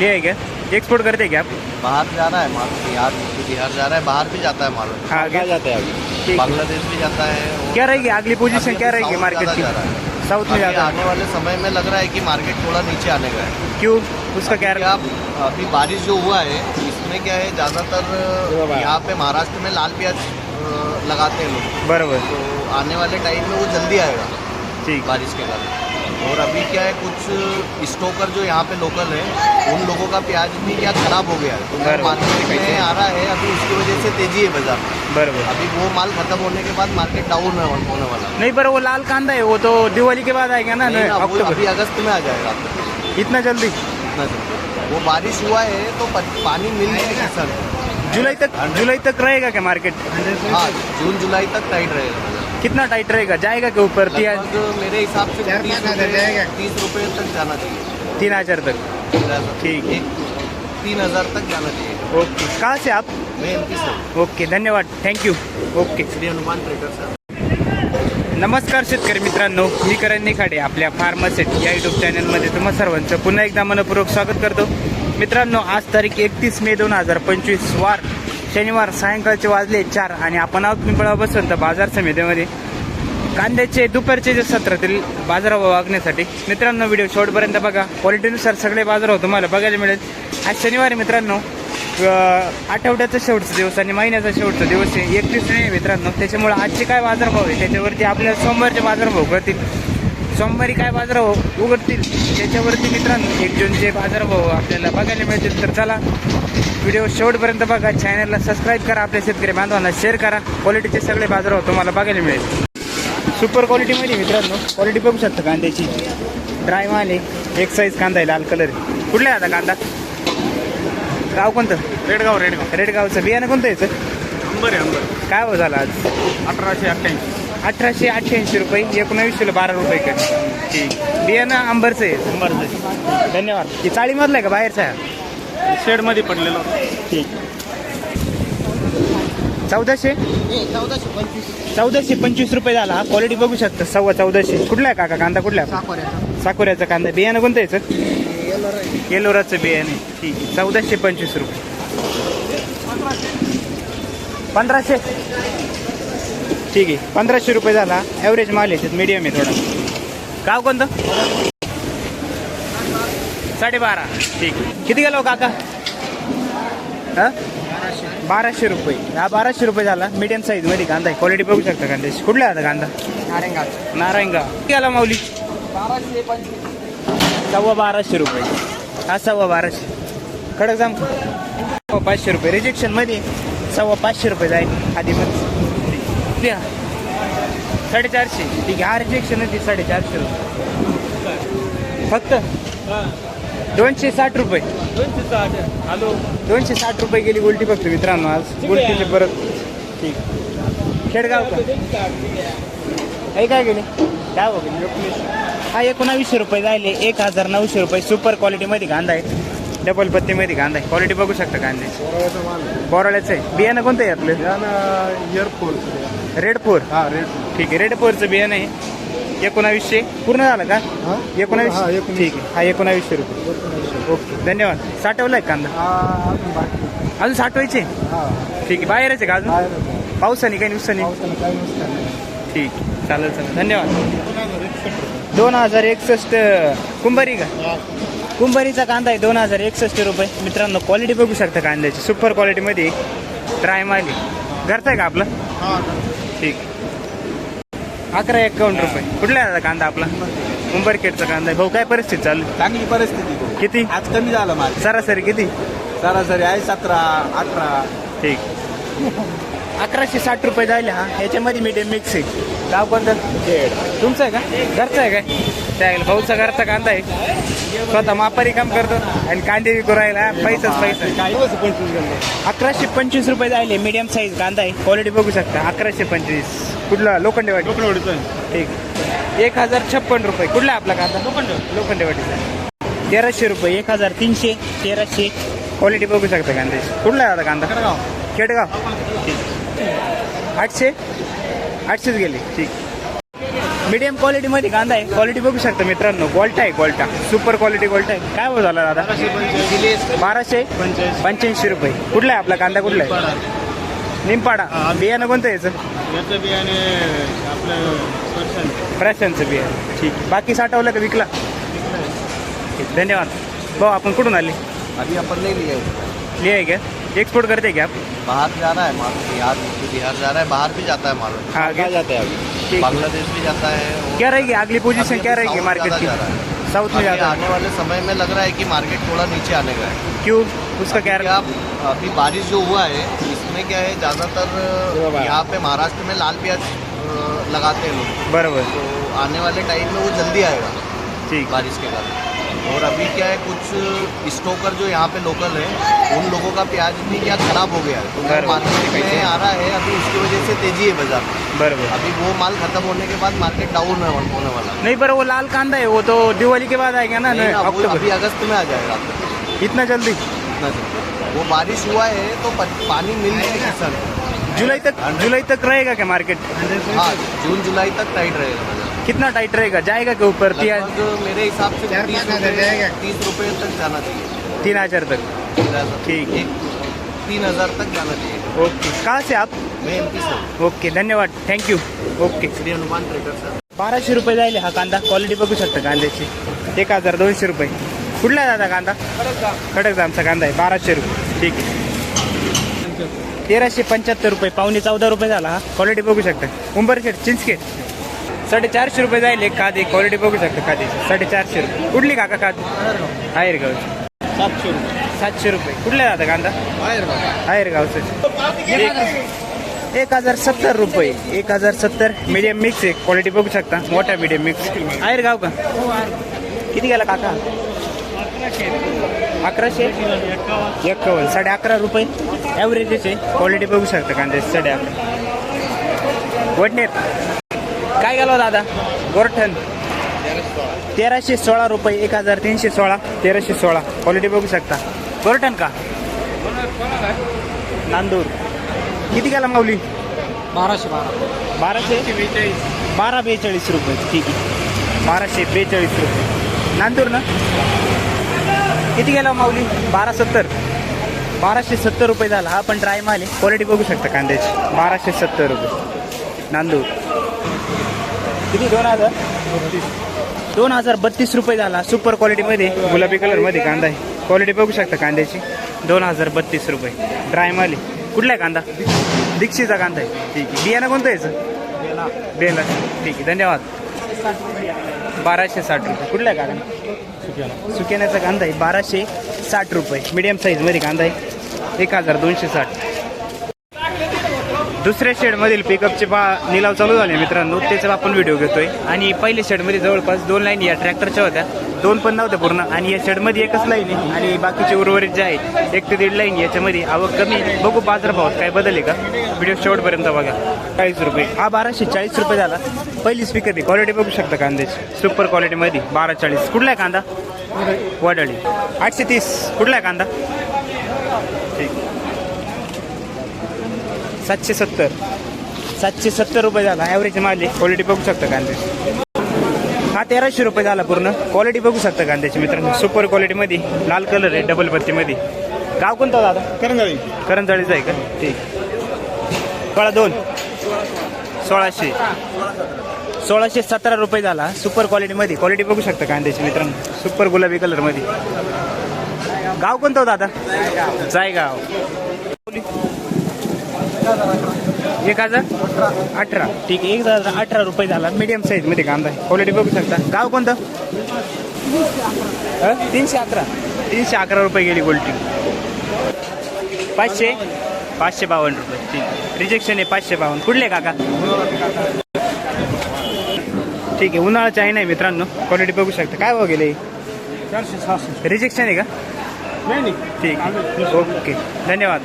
लिया है क्या? एक्सपोर्ट करते हैं क्या आप? बाहर जा रहा है माल बिहार बिहार जा रहा है बाहर भी जाता है माल हाँ क्या जाता है अभी। बांग्लादेश भी जाता है क्या रहेगी अगली पोजीशन क्या रहेगी मार्केट की? जा रहा है। साउथ में ज़्यादा। आने वाले समय में लग रहा है कि मार्केट थोड़ा नीचे आने का है। क्यों? उसका क्या आप अभी बारिश जो हुआ है इसमें क्या है ज़्यादातर यहाँ पे महाराष्ट्र में लाल प्याज लगाते हैं लोग। बरोबर। तो आने वाले टाइम में वो जल्दी आएगा। ठीक। बारिश के कारण। और अभी क्या है कुछ स्टोकर जो यहाँ पे लोकल है उन लोगों का प्याज भी क्या खराब हो गया है। तो मार्केट में आ रहा है अभी उसकी वजह से तेज़ी है बाज़ार। बरोबर। अभी वो माल खत्म होने के बाद मार्केट डाउन होने वाला। नहीं पर वो लाल कांदा है वो तो दिवाली के बाद आएगा ना अभी अगस्त में आ जाएगा। इतना जल्दी? इतना जल्दी। वो बारिश हुआ है तो पानी मिल जाएगा सर जुलाई तक जुलाई तक रहेगा क्या मार्केट हाँ जून जुलाई तक टाइट रहेगा। कितना टाइट रहेगा? जाएगा के ऊपर? मेरे हिसाब से तीस रुपये तक जाना चाहिए। तीन हजार तक। ठीक। है। तीन हजार तक जाना चाहिए। ओके। कहाँ से आप? मैं एम पी से। ओके धन्यवाद। Thank you okay. Shri Hanuman traders है। नमस्कार शेतकरी मित्रांनो मी करण निखाडे आपल्या फार्मासेट या युट्यूब चॅनलमध्ये तुम्हा सर्वांचं पुन्हा एकदा मनपूर्वक स्वागत करतो. मित्रांनो आज तारीख एकतीस मे दोन हजार पंचवीस वार शनिवार सायंकाळचे वाजले चार आणि आपण आहोत पिंपळा बसवंत बाजार समितीमध्ये. कांद्याचे दुपारचे जे सत्रातील बाजारभाव वागण्यासाठी. मित्रांनो व्हिडिओ शेवटपर्यंत बघा. क्वालिटीनुसार सगळे बाजार हो, तुम्हाला बघायला मिळेल. आज शनिवारी मित्रांनो. आठवड्याचा शेवटचा दिवस आणि महिन्याचा शेवटचा दिवस आहे. एकतीस मे मित्रांनो. त्याच्यामुळे आजचे काय बाजारभाव आहे? त्याच्यावरती आपल्याला सोमवारचे बाजारभाव कळतील सोमवारी काय बाजारभाव उघडतील? त्याच्यावरती मित्रांनो एक जूनचे बाजारभाव आपल्याला बघायला मिळतील. तर चला व्हिडिओ शेवटपर्यंत बघा. चॅनलला सबस्क्राईब करा. आपल्या शेतकरी बांधवांना शेअर करा. क्वालिटीचे सगळे बाजारभाव तुम्हाला बघायला मिळेल. सुपर क्वालिटीमध्ये मित्रांनो. क्वालिटी बघू शकता कांद्याची. ड्राय माल आहे. एक साईज कांदा आहे लाल कलर कुठला आहे आता कांदा? गाव कोणतं? रेडगाव रेडगाव. रेडगावचं. बियाणं कोणतं याचं? अंबर आहे अंबर. काय हो झाला आज? अठराशे अठ्ठ्याऐंशी. अठराशे अठ्ठ्याऐंशी रुपये. एकोणावीसशेला बारा रुपये कमी ठीक. बियाणं अंबरचं आहे. अंबरचं धन्यवाद. चाळीमधलं आहे का बाहेरचा आहे? शेडमध्ये पडलेलो ठीक. चौदाशे? चौदाशे पंचवीस रुपये झाला. हा क्वालिटी बघू शकता. सव्वा चौदाशे. कुठला आहे काका? कांदा कुठला आहे? साकोऱ्याचा कांदा. बियाणं कोणतं याचं? येलोराचं बियाणं आहे. ठीक आहे. चौदाशे पंचवीस रुपये. पंधराशे. ठीक आहे. पंधराशे रुपये झाला. ॲव्हरेज माल आहे मीडियम आहे थोडा. गाव कोणतं? साडेबारा. ठीक किती गेलो काका? हा? बाराशे रुपये. हा बाराशे रुपये झाला. मीडियम साईजमध्ये कांदा आहे. क्वालिटी बघू शकता कांद्याची कुठला आता कांदा? नारायणगाव नारायणगाव किती आला माऊली? बाराशे सव्वा बाराशे रुपये. हा सव्वा बाराशे. कडक जाम. सव्वा पाचशे रुपये. रिजेक्शनमध्ये सव्वा पाचशे रुपये जाईल. आधी मग द्या. साडेचारशे. ठीक आहे. हा रिजेक्शन होती साडेचारशे रुपये. फक्त? दोनशे साठ रुपये. दोनशे साठ हॅलो. दोनशे साठ रुपये गेली उलटी फक्त मित्रांनो आज. उलटीचे परत ठीक. खेडगाव का? हे काय गेले? काय हो गेले? हा एकोणावीसशे रुपये जायले. एक हजार नऊशे रुपये. सुपर क्वालिटीमध्ये कांदा आहे. डबल पत्तीमध्ये कांदा आहे. क्वालिटी बघू शकता कांद्याची. बोराळ्याचं आहे. बियाणं कोणतं आहे आपलं एअरफोर्स रेड फोर हा रेड ठीक आहे. रेड फोरचं बियाणं आहे. एकोणावीसशे? पूर्ण झालं का? हा? एकोणावीसशे? हा, एकोणीसशे. ठीक आहे. हा एकोणावीसशे रुपये. ओके. धन्यवाद. साठवलं आहे कांदा? हा अजून साठवायचे? हा. ठीक आहे. बाहेरच आहे का अजून? पावसाने काही नुकसानी ठीक. आहे. चालेल चालेल. धन्यवाद. दोन हजार एकसष्ट. कुंभारी का? कुंभारीचा कांदा आहे दोन हजार एकसष्ट रुपये. मित्रांनो क्वालिटी बघू शकता कांद्याची. सुपर क्वालिटीमध्ये ड्राय माली घरचा आहे का आपला? ठीक. अकरा एकावन्न रुपये. कुठला आहे दादा कांदा आपला? उंबरखेडचा कांदा. आहे भाऊ काय परिस्थिती चालू आहे? चांगली परिस्थिती. किती? आज कमी झालं माल. सरासरी किती? सरासरी आहे सतरा अठरा. ठीक. अकराशे साठ रुपये जायले हा. याच्यामध्ये मीडियम मिक्स आहे. गाव कोणतं? तुमचं आहे का? घरचं आहे काय? त्या भाऊचा घरचा कांदा आहे. स्वतः मापारी काम करतो. आणि कांदे विकू राहिला. पैसाच पैसा. अकराशे पंचवीस रुपये जायले मीडियम साईज कांदा आहे. क्वालिटी बघू शकता. अकराशे पंचवीस. कुठला? लोखंडेवाडी. ठीक. एक हजार छप्पन रुपये. कुठला आपला कांदा? लोखंड लोखंडेवाडीचा. तेराशे रुपये. एक हजार तीनशे. तेराशे. क्वालिटी बघू शकता कांद्याची कुठला आहे आता कांदा? खेडगाव. ठीक. आठशे? आठशेच गेले. ठीक. मीडियम क्वालिटी मध्ये कांदा आहे. क्वालिटी बघू शकता मित्रांनो. गोल्टा आहे गोल्टा सुपर क्वालिटी गोल्टा आहे. काय भाव झाला दादा? बाराशे पंच्याऐंशी रुपये. कुठला आहे आपला कांदा? कुठला आहे? निमपाडा बियाणं कोणतं आहे याचं? बियाणे आपलं प्रशांतचं बियाणं. ठीक. आहे. बाकी साठवलं का विकला? धन्यवाद. भाऊ आपण कुठून आले? अपन नहीं लिए उसको। लिहाय क्या एक्सपोर्ट करते क्या आप? बाहर जा रहा है माल बिहार बिहार जा रहा है बाहर भी जाता है माल हाँ क्या जाता है। बांग्लादेश भी जाता है और क्या रहेगी? अगली पोजीशन क्या रहेगी मार्केट की? जा रहा है। साउथ में ज़्यादा। आने वाले समय में लग रहा है कि मार्केट थोड़ा नीचे आने का है। क्यों? उसका क्या क्या अभी बारिश जो हुआ है इसमें क्या है ज़्यादातर यहाँ पे महाराष्ट्र में लाल प्याज लगाते हैं लोग। बरोबर। तो आने वाले टाइम में वो जल्दी आएगा। ठीक। बारिश के कारण और अभी क्या है कुछ स्टोकर जो यहाँ पे लोकल है उन लोगों का प्याज भी क्या खराब हो गया है। तो मार्केट में आ रहा है अभी उसकी वजह से तेज़ी है बाज़ार। बरोबर अभी वो माल खत्म होने के बाद मार्केट डाउन होने वाला। नहीं पर वो लाल कांदा है वो तो दिवाली के बाद आएगा ना नहीं ना, अभी अगस्त में आ जाएगा। इतना जल्दी? इतना जल्दी। वो बारिश हुआ है तो पानी मिल जाए किसान जुलाई तक जुलाई तक रहेगा क्या मार्केट हाँ जून जुलाई तक टाइट रहेगा। कितना टाइट रहेगा? जाएगा के ऊपर? मेरे हिसाब से तीस रुपये तीस रुपये तक जाना चाहिए। तीन हजार तक। ठीक। एक तीन हजार तक जाना चाहिए। ओके। कहाँ से आप? मैं एम पी से ओके धन्यवाद। Thank you okay. Shri Hanuman trader sir बाराशे रुपये जाईल हा कांदा. क्वालिटी बघू शकता कांद्याची. एक हजार दोनशे रुपये. कुठला दादा कांदा? खडक आमचा कांदा आहे. बाराशे रुपये. ठीक आहे. तेराशे पंच्याहत्तर रुपये. पावणे चौदा रुपये झाला हा. क्वालिटी बघू शकता. उंबरखेड चिंचखेड. साडेचारशे रुपये जाईल एक खादी. क्वालिटी बघू शकता खादी साडेचारशे रुपये. कुठली काका खादी? आहेर गाव सातशे रुपये. सातशे रुपये. कुठला आहे दादा कांदा? आहेर गावचं एक हजार सत्तर रुपये. एक हजार सत्तर. मीडियम मिक्स आहे. क्वालिटी बघू शकता. मोठा मीडियम मिक्स आहेर गाव का? किती गेला काका? अकराशे? एक्कावन्न साडे अकरा रुपये. ॲव्हरेजेच आहे. क्वालिटी बघू शकता कांद्याची. साडे अकरा वडनेर. काय गेलो दादा? गोरठण. तेराशे सोळा रुपये एक हजार तीनशे सोळा तेराशे सोळा. क्वालिटी बघू शकता. गोरठण का? नांदूर. किती गेला माऊली? बाराशे बारा. बाराशे? बेचाळीस बारा बेचाळीस रुपये. ठीक आहे. बाराशे बेचाळीस रुपये. नांदूर ना? किती गेला माऊली? बारा सत्तर. बाराशे सत्तर रुपये झाला. हा पण ड्राय माल आहे. क्वालिटी बघू शकता कांद्याची. बाराशे सत्तर रुपये. नांदूर. किती? दोन हजार? दोन हजार बत्तीस रुपये झाला. सुपर क्वालिटीमध्ये गुलाबी कलरमध्ये कांदा आहे. क्वालिटी बघू शकता कांद्याची. दोन हजार बत्तीस रुपये. ड्राय माल कुठला आहे कांदा? दीक्षितचा कांदा आहे. ठीक आहे. बियाणं कोणतं यायचं बेला ठीक आहे. धन्यवाद. बाराशे साठ रुपये. कुठला आहे कांदा? सुक्याण्याचा कांदा आहे. बाराशे साठ रुपये. मीडियम साईजमध्ये कांदा आहे. एक हजार दोनशे साठ. दुसऱ्या शेडमधील पिकअपचे बा निलाव चालू झाले मित्रांनो. त्याचा आपण व्हिडिओ घेतोय. आणि पहिल्या शेडमध्ये जवळपास दोन लाईन या ट्रॅक्टरच्या होत्या. दोन पण नव्हत्या पूर्ण. आणि या शेडमध्ये एकच लाईन आहे. आणि बाकीचे उर्वरित जे आहे एक ते दीड लाईन याच्यामध्ये आवक कमी बघू बघू बाजारभावात काय बदल आहे का? व्हिडिओ शेवटपर्यंत बघा. चाळीस रुपये. हा बाराशे चाळीस रुपये झाला. पहिली स्पीकर आहे क्वालिटी बघू शकता कांद्याची. सुपर क्वालिटीमध्ये बारा चाळीस. कुठला आहे कांदा? वडाळी. आठशे तीस. कुठला आहे कांदा? ठीक. सातशे सत्तर. सातशे सत्तर रुपये झाला. ॲव्हरेज माल आहे क्वालिटी बघू शकता कांद्याची हा तेराशे रुपये झाला पूर्ण. क्वालिटी बघू शकता कांद्याची मित्रांनो. सुपर क्वालिटीमध्ये लाल कलर आहे डबल पत्तीमध्ये गाव कोणतं दादा? करंजाळी. करंजाळीचं आहे का? ठीक. कळा दोन. सोळाशे. सोळाशे सतरा रुपये झाला. सुपर क्वालिटीमध्ये क्वालिटी बघू शकता कांद्याची मित्रांनो. सुपर गुलाबी कलरमध्ये गाव कोणतं हो दादा? जायगाव. एक हजार? अठरा. ठीक आहे एक हजार अठरा रुपये झाला. मीडियम साईजमध्ये कांदा आहे. क्वालिटी बघू शकता. गाव कोणतं? तीनशे अकरा. तीनशे अकरा रुपये गेली गोल्टी पाचशे? पाचशे बावन्न रुपये. ठीक रिजेक्शन आहे पाचशे बावन्न. कुठले काका? ठीक आहे उन्हाळ्याचं आहे नाही मित्रांनो. क्वालिटी बघू शकता. काय भाव गेले? रिजेक्शन आहे का? नाही ठीक आहे. ओके धन्यवाद.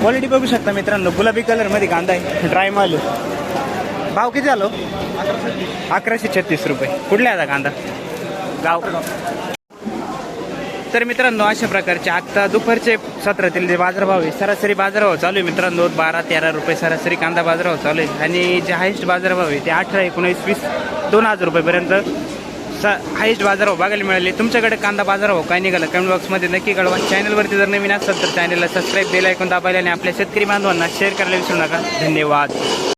क्वालिटी बघू शकता मित्रांनो. गुलाबी कलरमध्ये कांदा आहे. ड्राय माल भाव किती झालो? अकराशे छत्तीस रुपये. कुठल्या आता कांदा? गाव. तर मित्रांनो अशा प्रकारचे आता दुपारचे सत्रातील जे बाजारभाव आहे सरासरी बाजारभाव चालू आहे मित्रांनो. बारा तेरा रुपये सरासरी कांदा बाजारभाव चालू आहे. आणि जे हायेस्ट बाजारभाव आहे ते अठरा एकोणीस वीस दोन हजार रुपयेपर्यंत स बाजार बाजारभाव बघायला मिळाले. तुमच्याकडे कांदा बाजारभाव काय निघाला? कमेंट बॉक्समध्ये नक्की कळवा. चॅनलवरती जर नवीन असाल तर चॅनलला सबस्क्राईब बेल ऐकून दाबायला आणि आपल्या शेतकरी बांधवांना शेअर करायला विसरू नका. धन्यवाद.